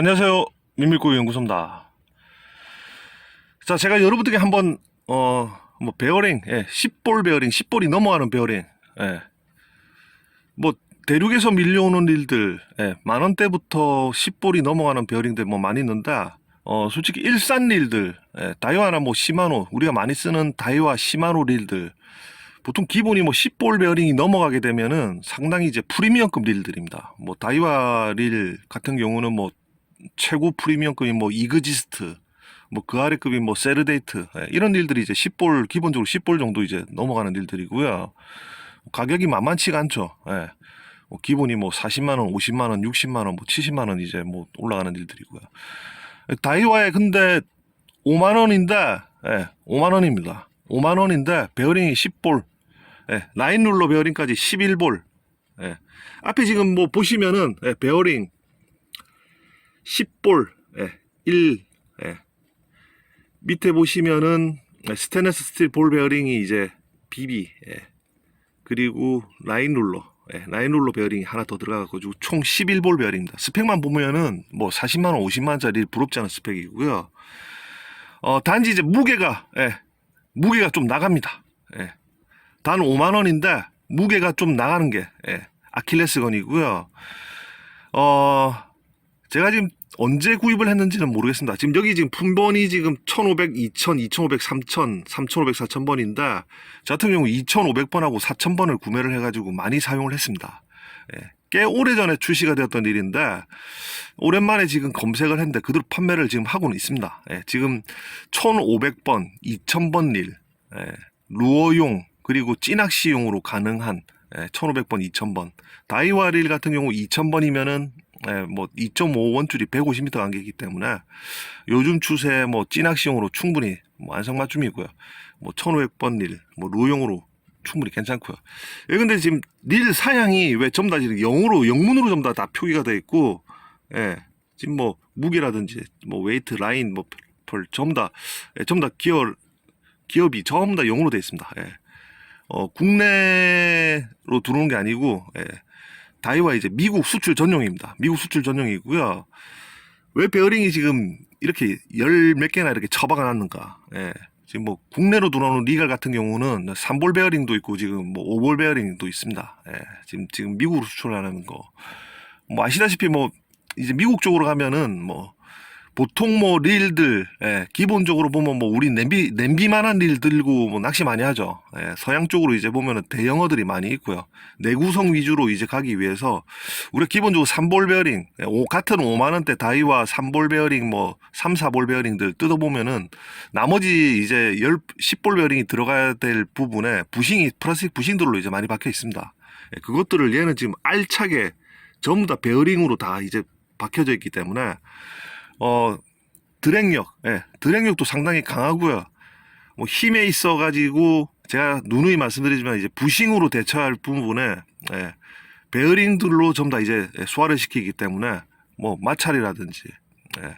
안녕하세요. 민밀고 연구소입니다. 자, 제가 여러분들께 한번, 어, 뭐, 베어링, 예, 10볼 베어링, 10볼이 넘어가는 베어링, 예. 뭐, 대륙에서 밀려오는 일들, 예, 만 원대부터 10볼이 넘어가는 베어링들 뭐 많이 있는데, 어, 솔직히 일산 릴들, 예, 다이와나 뭐 시마노, 우리가 많이 쓰는 다이와 시마노 릴들, 보통 기본이 뭐 10볼 베어링이 넘어가게 되면은 상당히 이제 프리미엄급 릴들입니다. 뭐 다이와 릴 같은 경우는 뭐 최고 프리미엄급이 뭐 이그지스트, 뭐 그 아래 급이 뭐 세르데이트 예, 이런 일들이 이제 10볼 기본적으로 10볼 정도 이제 넘어가는 일들이고요. 가격이 만만치가 않죠. 예. 뭐 기본이 뭐 40만 원, 50만 원, 60만 원, 뭐 70만 원 이제 뭐 올라가는 일들이고요. 다이와에 근데 5만 원인데 예, 5만 원입니다. 5만 원인데 베어링이 10볼, 예, 라인 룰러 베어링까지 11볼. 예. 앞에 지금 뭐 보시면은 예, 베어링 10볼, 예, 1, 예. 밑에 보시면은 예, 스테인레스 스틸 볼 베어링이 이제 BB, 예. 그리고 라인 룰러, 예, 라인 룰러 베어링이 하나 더 들어가가지고 총 11볼 베어링입니다. 스펙만 보면은 뭐 40만 원, 50만 원짜리 부럽지 않은 스펙이고요. 어, 단지 이제 무게가, 예, 무게가 좀 나갑니다. 예. 단 5만 원인데 무게가 좀 나가는 게 예, 아킬레스건이고요. 어, 제가 지금 언제 구입을 했는지는 모르겠습니다. 지금 여기 지금 품번이 지금 1500, 2000, 2500, 3000, 3500, 4000번인데 저 같은 경우 2500번하고 4000번을 구매를 해가지고 많이 사용을 했습니다. 예, 꽤 오래전에 출시가 되었던 일인데 오랜만에 지금 검색을 했는데 그대로 판매를 지금 하고는 있습니다. 예, 지금 1500번, 2000번 릴, 예, 루어용 그리고 찌낚시용으로 가능한 예, 1500번, 2000번 다이와 릴 같은 경우 2000번이면은 예, 뭐 2.5원 줄이 150m 간격이기 때문에 요즘 추세 뭐 찌낚시용으로 충분히 뭐 안성맞춤이고요. 뭐 1500번 릴, 뭐 루용으로 충분히 괜찮고요. 예, 근데 지금 릴 사양이 왜 전부 다 지금 영으로 영문으로 전부 다, 다 표기가 돼 있고, 예, 지금 뭐 무게라든지 뭐 웨이트 라인 뭐펄 전부 다 예, 전부 다 기어 기업이 전부 다 영어로 돼 있습니다. 예. 어, 국내로 들어오는 게 아니고 예. 다이와 이제 미국 수출 전용입니다. 미국 수출 전용이고요. 왜 베어링이 지금 이렇게 열 몇 개나 이렇게 처박아 놨는가? 예. 지금 뭐 국내로 들어오는 리갈 같은 경우는 3볼 베어링도 있고 지금 뭐 5볼 베어링도 있습니다. 예. 지금 지금 미국으로 수출하는 거. 뭐 아시다시피 뭐 이제 미국 쪽으로 가면은 뭐 보통 뭐 릴들 예, 기본적으로 보면 뭐 우리 냄비 냄비만한 릴 들고 뭐 낚시 많이 하죠. 예, 서양 쪽으로 이제 보면은 대형어들이 많이 있고요. 내구성 위주로 이제 가기 위해서 우리가 기본적으로 3볼 베어링 예, 오- 같은 5만 원대 다이와 3볼 베어링 뭐 3, 4볼 베어링들 뜯어 보면은 나머지 이제 10, 10볼 베어링이 들어가야 될 부분에 부싱이 플라스틱 부싱들로 이제 많이 박혀 있습니다. 예, 그것들을 얘는 지금 알차게 전부 다 베어링으로 다 이제 박혀져 있기 때문에 어 드랙력, 예, 드랙력도 상당히 강하고요. 뭐 힘에 있어 가지고 제가 누누이 말씀드리지만 이제 부싱으로 대처할 부분에 예, 베어링들로 전부 다 이제 소화를 시키기 때문에 뭐 마찰이라든지 예,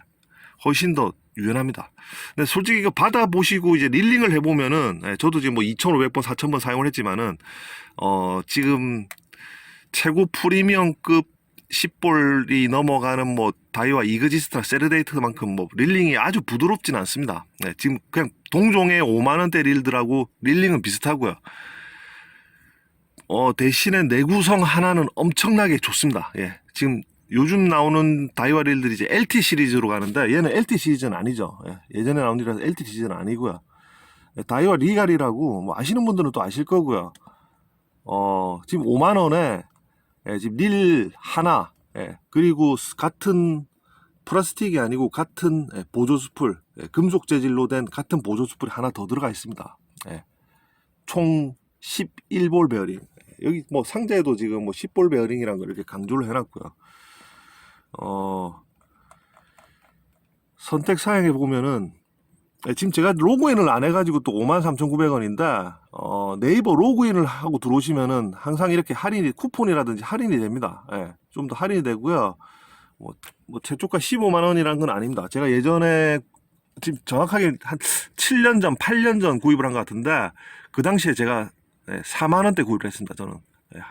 훨씬 더 유연합니다. 근데 솔직히 이거 받아 보시고 이제 릴링을 해보면은 예, 저도 지금 뭐 2,500번, 4,000번 사용을 했지만은 어 지금 최고 프리미엄급 10볼이 넘어가는 뭐 다이와 이그지스타 세르데이트만큼 뭐 릴링이 아주 부드럽진 않습니다. 네, 지금 그냥 동종의 5만 원대 릴들하고 릴링은 비슷하고요. 어, 대신에 내구성 하나는 엄청나게 좋습니다. 예. 지금 요즘 나오는 다이와 릴들이 이제 LT 시리즈로 가는데 얘는 LT 시리즈는 아니죠. 예. 전에 나온 릴이라서 LT 시리즈는 아니고요. 예, 다이와 리갈이라고 뭐 아시는 분들은 또 아실 거고요. 어, 지금 5만 원에 예, 지금 릴 하나, 예, 그리고 스- 같은 플라스틱이 아니고 같은 예, 보조 스풀, 예, 금속 재질로 된 같은 보조 스풀이 하나 더 들어가 있습니다. 예, 총 11볼 베어링. 예, 여기 뭐 상자에도 지금 뭐 10볼 베어링이라는 걸 이렇게 강조를 해놨고요. 어, 선택 사양해 보면은 예, 지금 제가 로그인을 안 해가지고 또 53,900원인데 어, 네이버 로그인을 하고 들어오시면은 항상 이렇게 할인이 쿠폰이라든지 할인이 됩니다. 예, 좀 더 할인이 되고요. 뭐, 뭐 최초가 15만 원이란 건 아닙니다. 제가 예전에 지금 정확하게 한 7년 전, 8년 전 구입을 한 것 같은데 그 당시에 제가 예, 4만 원대 구입을 했습니다. 저는 예,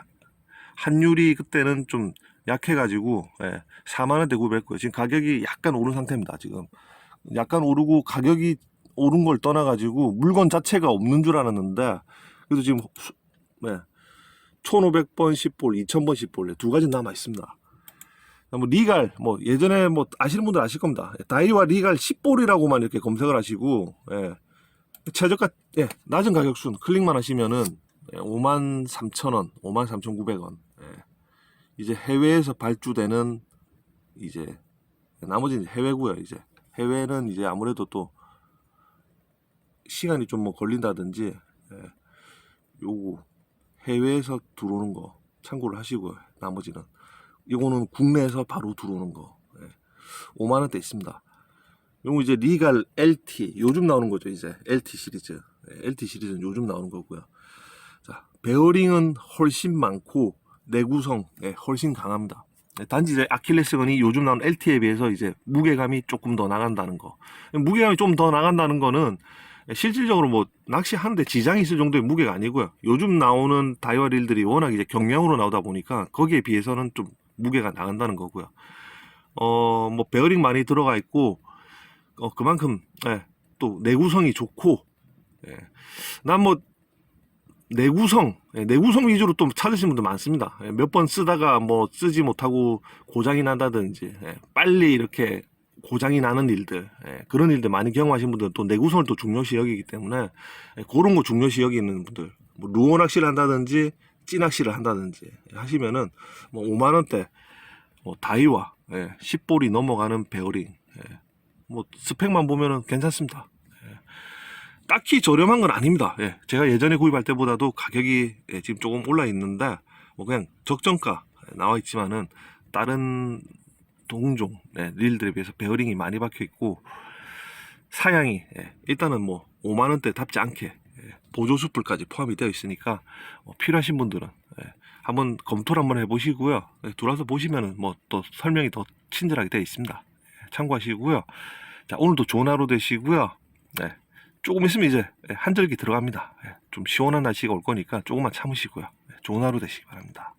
환율이 그때는 좀 약해가지고 예, 4만 원대 구입했고요. 지금 가격이 약간 오른 상태입니다. 지금 약간 오르고 가격이 오른 걸 떠나가지고 물건 자체가 없는 줄 알았는데 그래도 지금 수- 네, 1,500번 10볼, 2,000번 10볼 두 가지 남아 있습니다. 뭐 리갈 뭐 예전에 뭐 아시는 분들 아실 겁니다. 다이와 리갈 10볼이라고만 이렇게 검색을 하시고 예. 최저가 예, 낮은 가격순 클릭만 하시면은 5만 3천 원, 5만 3,900원. 예. 이제 해외에서 발주되는 이제 나머지는 해외고요. 이제 해외는 이제 아무래도 또 시간이 좀 뭐 걸린다든지 예. 요거 해외에서 들어오는 거 참고를 하시고요. 나머지는 이거는 국내에서 바로 들어오는 거 예. 5만 원대 있습니다. 요거 이제 리갈 LT 요즘 나오는 거죠 이제 LT 시리즈 예, LT 시리즈는 요즘 나오는 거고요. 자 베어링은 훨씬 많고 내구성 예, 훨씬 강합니다. 예, 단지 이제 아킬레스건이 요즘 나오는 LT에 비해서 이제 무게감이 조금 더 나간다는 거. 무게감이 좀 더 나간다는 거는 실질적으로 뭐 낚시하는데 지장이 있을 정도의 무게가 아니고요. 요즘 나오는 다이와 릴들이 워낙 이제 경량으로 나오다 보니까 거기에 비해서는 좀 무게가 나간다는 거고요. 어, 뭐 베어링 많이 들어가 있고 어, 그만큼 예, 또 내구성이 좋고 예. 난뭐 내구성 예, 내구성 위주로 또 찾으시는 분들 많습니다. 몇 번 쓰다가 뭐 쓰지 못하고 고장이 난다든지 예, 빨리 이렇게 고장이 나는 일들 예, 그런 일들 많이 경험하신 분들 또 내구성을 또 중요시 여기기 때문에 예, 그런 거 중요시 여기는 분들 뭐 루어 낚시를 한다든지 찌낚시를 한다든지 하시면은 뭐 5만 원대 뭐 다이와 예, 10볼이 넘어가는 베어링 예, 뭐 스펙만 보면은 괜찮습니다. 예. 딱히 저렴한 건 아닙니다. 예, 제가 예전에 구입할 때보다도 가격이 예, 지금 조금 올라 있는데 뭐 그냥 적정가 예, 나와 있지만은 다른 동종 예, 릴들에 비해서 베어링이 많이 박혀 있고 사양이 예, 일단은 뭐 5만 원대 답지 않게 예, 보조 수풀까지 포함이 되어 있으니까 뭐 필요하신 분들은 예, 한번 검토를 한번 해보시고요. 예, 들어와서 보시면은 뭐 또 설명이 더 친절하게 되어 있습니다. 예, 참고하시고요. 자 오늘도 좋은 하루 되시고요. 네, 조금 있으면 이제 예, 한절기 들어갑니다. 예, 좀 시원한 날씨가 올 거니까 조금만 참으시고요. 예, 좋은 하루 되시기 바랍니다.